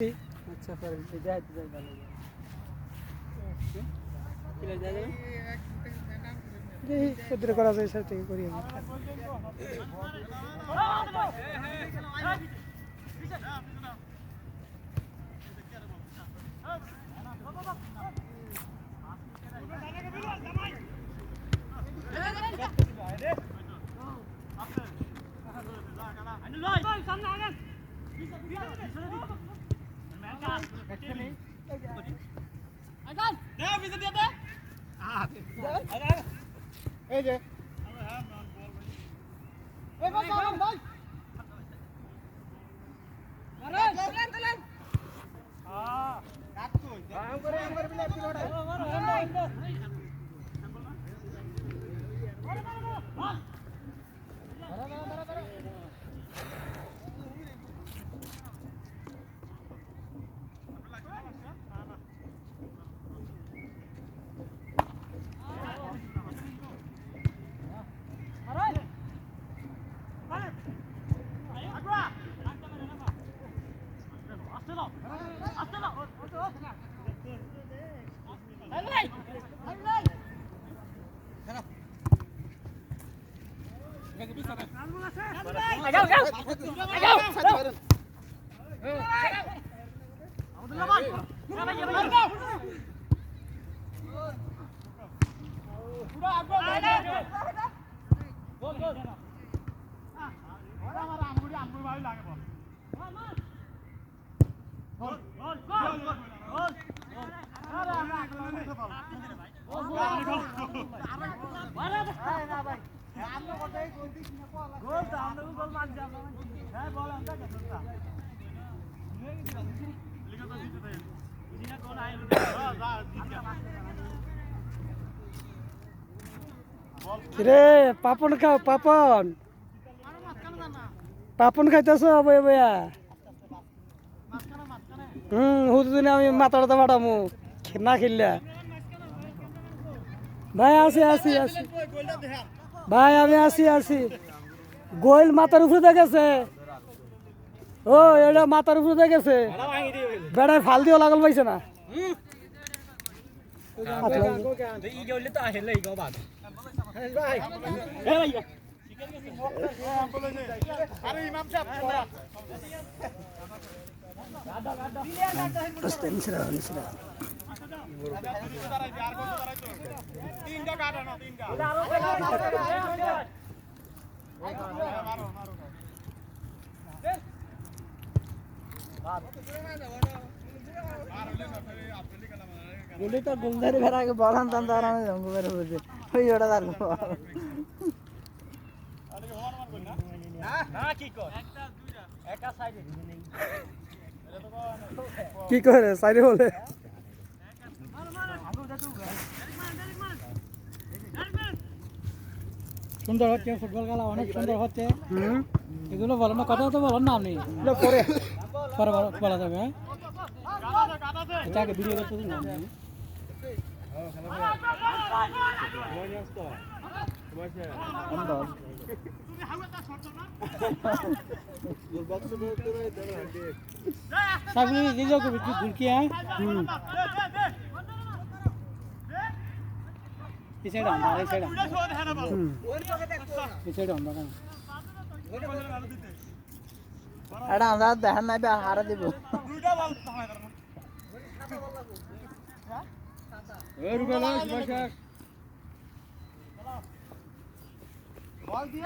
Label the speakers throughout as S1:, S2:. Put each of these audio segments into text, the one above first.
S1: আচ্ছা স্যার যাইতে যাই ভালো
S2: কদ্দূর করা যায় স্যার থেকে করি আমি এই যে। Gol! Gol! Gol! Gol! Gol! রে পাপন খাও পাপন। পাপন খাইতেছ বয়া হুম হুদিন আমি মাথাটা ফাটামু না খেললা? ভাই, আসি আসি আসি। ভাই, আমি আসি আসি। গোয়েল মাথার উপরে দেখেছে ও, এটা মাথার উপরে দেখেছে বেড়ায় ফাল দিও লাগল পাইছে না। হাত
S1: গুলি তো গুলদারি ভেড়া আগে বলান তান তার আমি জঙ্গ করে বলছে ওই ওটা তার
S2: কি করে? সাইডে বলে।
S3: সুন্দর হচ্ছে ফুটবল খেলা অনেক সুন্দর হচ্ছে।
S2: হুম?
S3: এগুলো বলো না কথা তো বলো না আপনি
S2: পরে।
S3: পরে বলা যাবে হ্যাঁ? এটা আগে ভিডিও করতে দিন। যাও ঘুরকি হ্যাঁ?
S2: হুম।
S3: এই সাইড আমরা এই সাইড
S2: হুম।
S3: এই সাইড আমরা কেন
S1: এটা আমরা দেখান নাই বে হারা দিব।
S3: বল টল না। মারি বেড়া তুই দেখে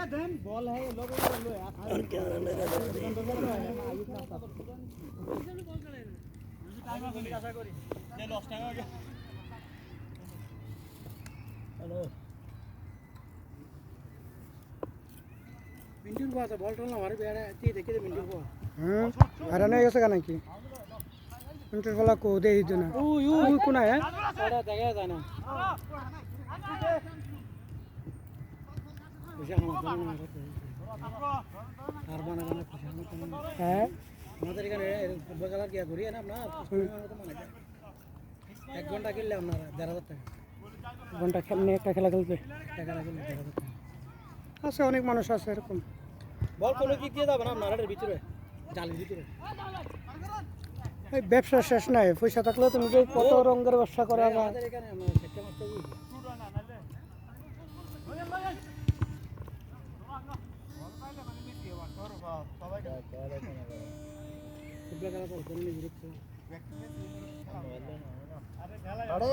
S3: দে মিন্টুর কথা
S2: হুম হারানো হয়ে গেছে কেন কি ইন্টার ফলা কো দেই দিত না
S3: ও ইউ
S2: ওই কোনায় হ্যাঁ
S3: ওটা দেখা যায় না পয়সা আমার জন্য না করতে আর বানা বানা পয়সা আমার জন্য না।
S2: হ্যাঁ
S3: আমাদের এখানে ফুটবল খেলা কি করি না আপনার এক ঘণ্টা কিনলে আপনার দেড় হাজার টাকা
S2: ঘণ্টা খেলনে একটা খেলা খেলতে
S3: টাকা
S2: আছে অনেক মানুষ আছে এরকম।
S3: বল কোনো দিক দিয়ে যাবে না আপনার ভিতরে? জালের ভিতরে।
S2: ব্যবসা শেষ নাই পয়সা থাকলে তুমি কত রঙের ব্যবসা করা যায়।
S1: আরে।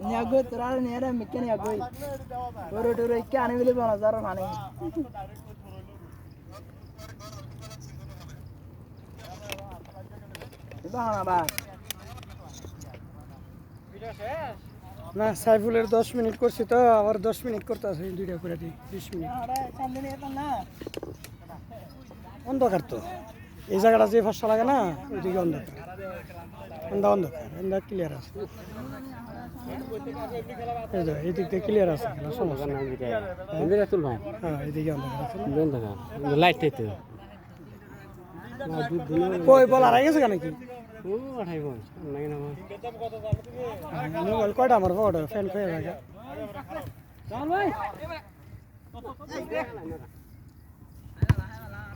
S1: Ni agoi turar ni ada mikir ni agoi. Baru dulu ikan ni beli mana zaman mana. Bagaimana bah? না
S2: সাইফুলের দশ মিনিট করছি তো আবার দশ মিনিট করতে আছে দুইটা করে দিই বিশ মিনিট অন্ধকার তো এই জায়গাটা যে ফসা লাগে না ওইদিকে অন্ধকার। অন্ধা অন্ধকার অন্ধা ক্লিয়ার আছে। এই দিক দিয়ে ক্লিয়ার আছে কোনো সমস্যা হ্যাঁ? এইদিকে অন্ধকার আছে
S3: অন্ধকার লাইট তো।
S2: কই বল আর গেছে কেন কি?
S3: ও আঠাই বল নাকি
S2: মোবাইল কয়টা আমার ফ্যান খেয়ে থাকে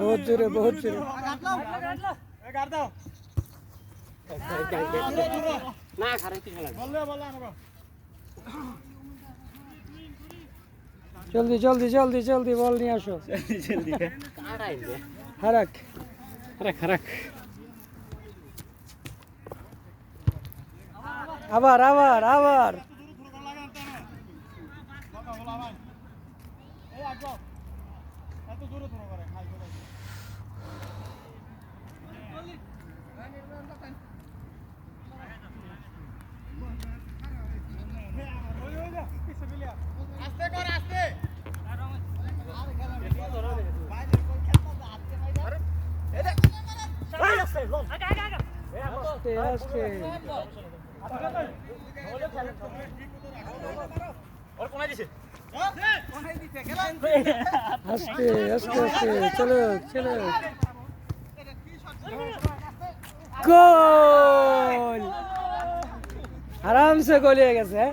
S2: বহুত জোরে বহুত জোরে।
S3: না খারাপ কিছু লাগে
S2: জলদি জলদি জলদি জলদি বল নিয়ে আসো।
S3: আড়াই
S2: হারাক
S3: আরে খারাপ
S2: আবার আবার। আবার আস্তে আস্তে আস্তে আস্তে আস্তে চলো চলো গোল আরামসে গোল হয়ে গেছে হ্যাঁ?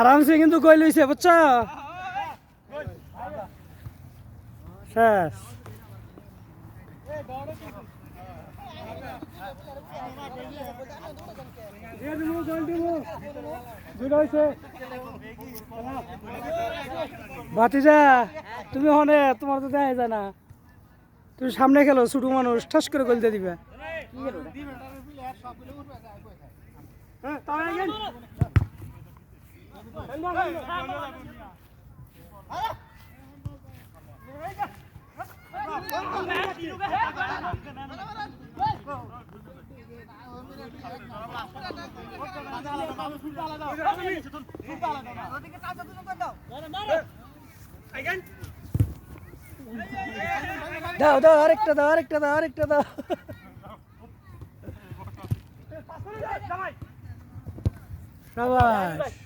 S2: আরামসে কিন্তু কই হয়েছে বুঝছ? শেষ। ভাতিজা তুমি হনে তোমার তো দেখা যায় না। তুমি সামনে খেলো ছোট মানুষ ঠাস করে গোল দিয়ে দিবে। হ্যাঁ। দাও দাও আরেকটা দাও আরেকটা দাও আরেকটা দাও। সাবাস।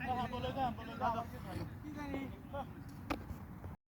S2: Boleh,
S3: kan?